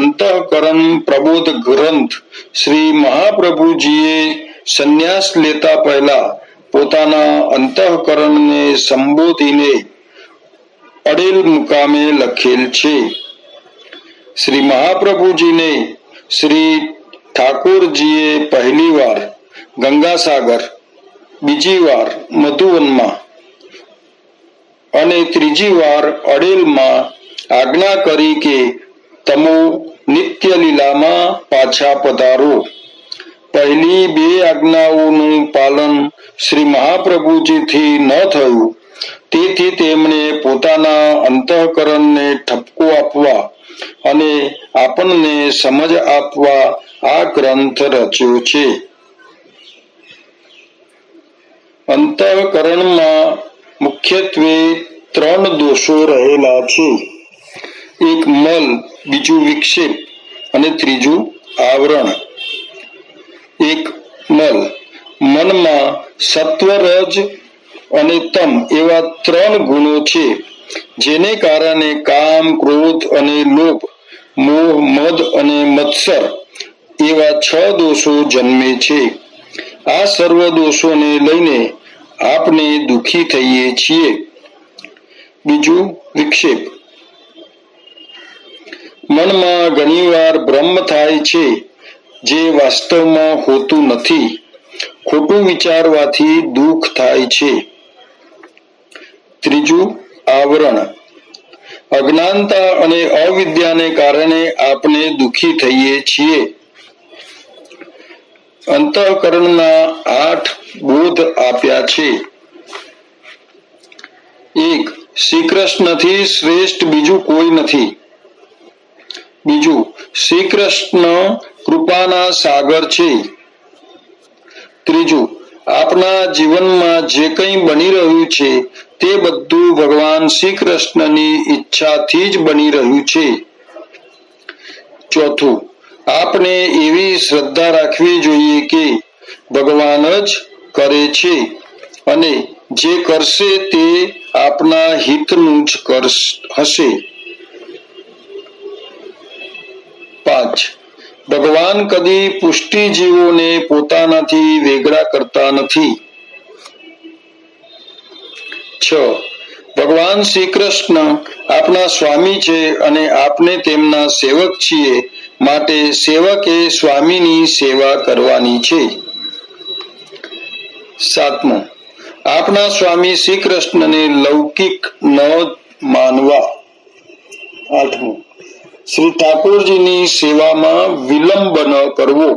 અંતઃકરણ પ્રબોધ ગ્રંથ શ્રી મહાપ્રભુજીએ સંન્યાસ લેતા પહેલા પોતાના અંતઃકરણને સંબોધીને અડેલ મુકામે લખેલ છે. શ્રી મહાપ્રભુજીને શ્રી ઠાકોરજીએ પહેલી વાર ગંગાસાગર, બીજી વાર મધુવનમાં અને ત્રીજી વાર અડેલમાં આજ્ઞા કરી કે તમો નિત્ય લીલામાં પાછા પધારો. પહેલી બે આજ્ઞાઓનું પાલન શ્રી મહાપ્રભુજીથી ન થયું. તેથી તેમણે પોતાના અંતઃકરણને ઠપકો આપવા અને આપણને સમજ આપવા આ ગ્રંથ રચ્યો છે. અંતઃકરણમાં મુખ્યત્વે ત્રણ દોષો રહેલા છે. એક મલ, બીજું વિક્ષેપ અને ત્રીજું આવરણ. એક મલ મનમાં સત્વ રજ અને તમ એવા ત્રણ ગુણો છે, જેને કારણે કામ, ક્રોધ અને લોભ, મોહ, મદ અને મત્સર એવા છ દોષો જન્મે છે. આ સર્વ દોષોને લઈને આપણે દુઃખી થઈએ છીએ. બીજું વિક્ષેપ. મનમાં ઘણીવાર બ્રહ્મ થાય છે, જે વાસ્તવમાં હોતું નથી. ખોટું વિચારવાથી દુઃખ થાય છે. ત્રીજું, આવરણ. અજ્ઞાનતા અને અવિદ્યાને કારણે આપણે દુઃખી થઈએ છીએ. અંતઃકરણના આઠ બોધ આપ્યા છે. એક શ્રી કૃષ્ણથી શ્રેષ્ઠ બીજું કોઈ નથી. બીજું શ્રી કૃષ્ણ કૃપાના સાગર છે. ત્રીજું, આપના જીવનમાં જે કંઈ બની રહ્યું છે, તે બધું ભગવાન શ્રી કૃષ્ણની ઈચ્છાથી જ બની રહ્યું છે. ચોથું આપણે એવી શ્રદ્ધા રાખવી જોઈએ કે ભગવાન જ કરે છે અને જે કરશે તે આપના હિતનું જ હશે. પાંચ ભગવાન કદી પુષ્ટિજીવોને પોતાનાથી વેગળા કરતા નથી. છ. ભગવાન શ્રી કૃષ્ણ આપના સ્વામી છે અને આપને તેમના સેવક છીએ માટે સેવકે સ્વામીની સેવા કરવાની છે. સાતમું. આપના સ્વામી શ્રી કૃષ્ણને લૌકિક ન માનવા. આઠમું. શ્રી ઠાકોરજીની સેવામાં વિલંબ ન કરવો.